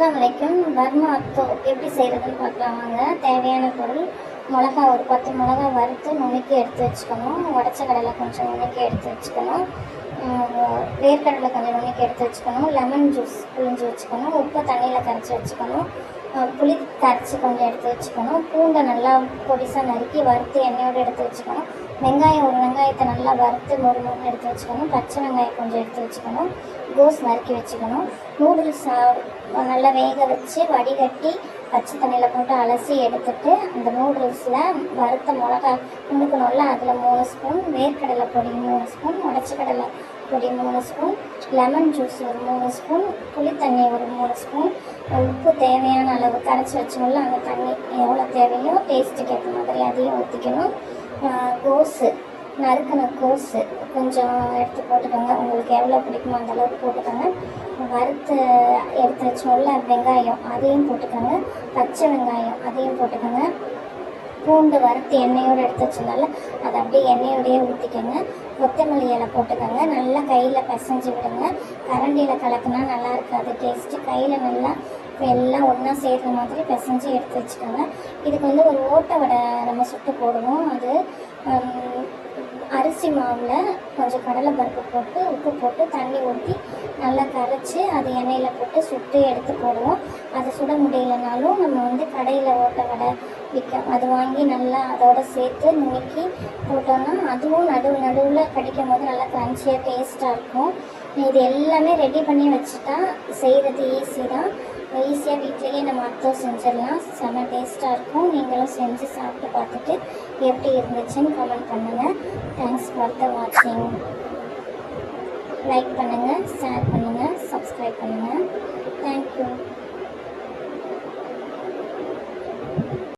அஸ்லாம் வலைக்கும் வர்மா அத்தோ எப்படி செய்கிறதுன்னு பார்க்கலாம் வாங்க. தேவையான பொருள் மிளகா ஒரு பத்து மிளகா வறுத்து நுணுக்கி எடுத்து வச்சுக்கணும். உடச்ச கடலை கொஞ்சம் நுணுக்கி எடுத்து வச்சுக்கணும். வேர்க்கடலை கொஞ்சம் நுணுக்கி எடுத்து வச்சுக்கணும் லெமன் ஜூஸ் புழிஞ்சு வச்சுக்கணும் உப்பு தண்ணியில் கரைச்சி வச்சுக்கணும் புளி கரைச்சி கொஞ்சம் எடுத்து வச்சுக்கணும் பூண்டை நல்லா பொடிசாக நறுக்கி வறுத்து எண்ணெயோடு எடுத்து வச்சுக்கணும் வெங்காயம் ஒரு வெங்காயத்தை நல்லா வறுத்து மொறு மொறு எடுத்து வச்சுக்கணும் பச்சை வெங்காயம் கொஞ்சம் எடுத்து வச்சுக்கணும் கோஸ் நறுக்கி வச்சுக்கணும் நூடுல்ஸ் நல்லா வேக வச்சு வடிகட்டி பச்சை தண்ணியில் போட்டு அலசி எடுத்துட்டு அந்த நூடுல்ஸில் வறுத்த மிளகா நுணுக்கணும்ல அதில் மூணு ஸ்பூன் வேர்க்கடலை பொடி மூணு ஸ்பூன் உடச்சி கடலை பொடி மூணு ஸ்பூன் லெமன் ஜூஸ் ஒரு மூணு ஸ்பூன் புளித்தண்ணி ஒரு மூணு ஸ்பூன் உப்பு தேவையான அளவு கரைச்சி வச்சோம்ல அந்த தண்ணி எவ்வளோ தேவையோ டேஸ்ட்டுக்கு ஏற்ற மாதிரி அதையும் ஊற்றிக்கணும் கோஸு நறுக்கின கோஸு கொஞ்சம் எடுத்து போட்டுக்கோங்க. உங்களுக்கு எவ்வளோ பிடிக்குமோ அந்தளவுக்கு போட்டுக்கோங்க. வறுத்து எடுத்து வச்சோல்ல வெங்காயம் அதையும் போட்டுக்கோங்க. பச்சை வெங்காயம் அதையும் போட்டுக்கோங்க. பூண்டு வறுத்து எண்ணெயோடு எடுத்து வச்சிருந்தால அதை அப்படியே எண்ணெயோடையே ஊற்றிக்கோங்க கொத்தமல்லி இலை போட்டுக்கோங்க. நல்லா கையில் பிசைஞ்சு விடுங்க. கரண்டியில் கலக்குனா நல்லா இருக்காது. டேஸ்ட்டு கையில் நல்லா எல்லாம் ஒன்றா சேர்ற மாதிரி பிசைஞ்சு எடுத்து வச்சுக்கோங்க. இதுக்கு வந்து ஒரு ஓட்டை வடை நம்ம சுட்டு போடுவோம். அது அரிசி மாவில் கொஞ்சம் கடலை பருப்பு போட்டு உப்பு போட்டு தண்ணி ஊற்றி நல்லா கரைச்சி அது எண்ணெயில் போட்டு சுட்டு எடுத்து போடுவோம். அது சுட முடியலனாலும் நம்ம வந்து கடையில் ஓட்ட வடை விற்க அது வாங்கி நல்லா அதோட சேர்த்து நுணுக்கி போட்டோம்னா அதுவும் நடுவு நடுவில் கடிக்கும் போது நல்லா க்ரன்ச்சியாக டேஸ்ட்டாக இருக்கும். இது எல்லாமே ரெடி பண்ணி வச்சுட்டா செய்கிறது ஈஸி தான். ஈஸியாக வீட்லேயே நம்ம அத்தோ செஞ்சிடலாம். செம்ம டேஸ்ட்டாக இருக்கும். நீங்களும் செஞ்சு சாப்பிட்டு பார்த்துட்டு எப்படி இருந்துச்சுன்னு கமெண்ட் பண்ணுங்கள் தேங்க்ஸ் ஃபார் த வாட்சிங் லைக் பண்ணுங்கள் ஷேர் பண்ணுங்கள் சப்ஸ்கிரைப் பண்ணுங்கள்